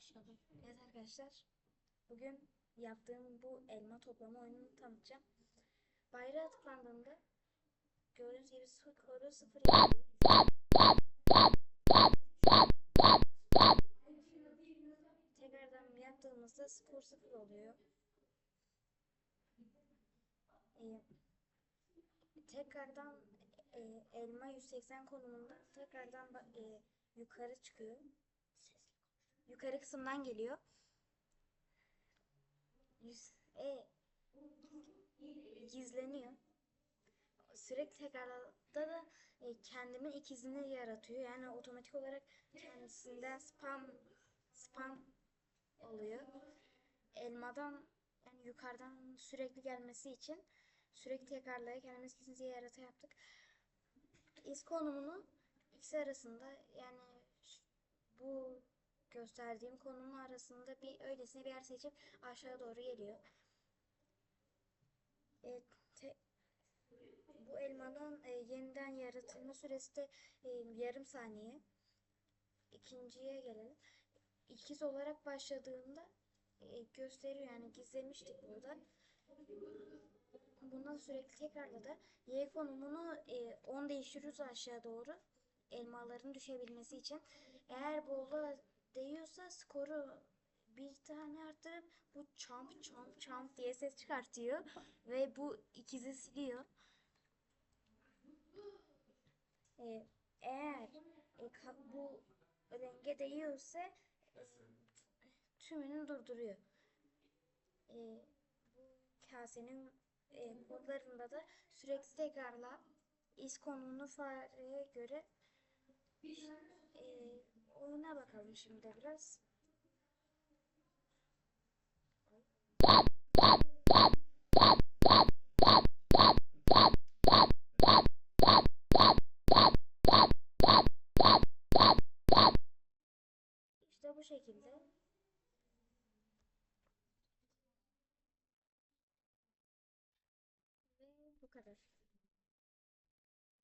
başladım. Evet arkadaşlar, bugün yaptığım bu elma toplama oyununu tanıtacağım. Bayrağa tıklandığında gördüğünüz gibi skoru sıfır. Tekrardan yaptığımızda skor sıfır oluyor. Ee, tekrardan e, elma 180 konumunda tekrardan e, yukarı çıkıyor. Yukarı kısımdan geliyor. Yüz, e, gizleniyor. Sürekli tekrarda da e, kendimin ikizini yaratıyor. Yani otomatik olarak kendisinden spam spam oluyor. Elmadan yani yukarıdan sürekli gelmesi için sürekli tekrarlaya kendimiz ikizini yarata yaptık. İz konumunu ikisi arasında yani gösterdiğim konum arasında bir öylesine bir yer seçip aşağı doğru geliyor. E, te- bu elmanın e, yeniden yaratılma süresi de e, yarım saniye. İkinciye gelelim. İkiz olarak başladığında e, gösteriyor yani gizlemiştik burada. Bundan sürekli tekrarladı. Y konumunu e, 10 değiştiriyoruz aşağı doğru. Elmaların düşebilmesi için. Eğer bola değiyorsa skoru bir tane arttırıp bu çamp çamp çamp diye ses çıkartıyor. Ve bu ikizi siliyor. E, eğer e, bu renge değiyorsa e, tümünü durduruyor. E, bu kasenin e, kodlarında da sürekli tekrarla iz konumunu fareye göre oyuna bakalım şimdi biraz. İşte bu şekilde. Ve bu kadar.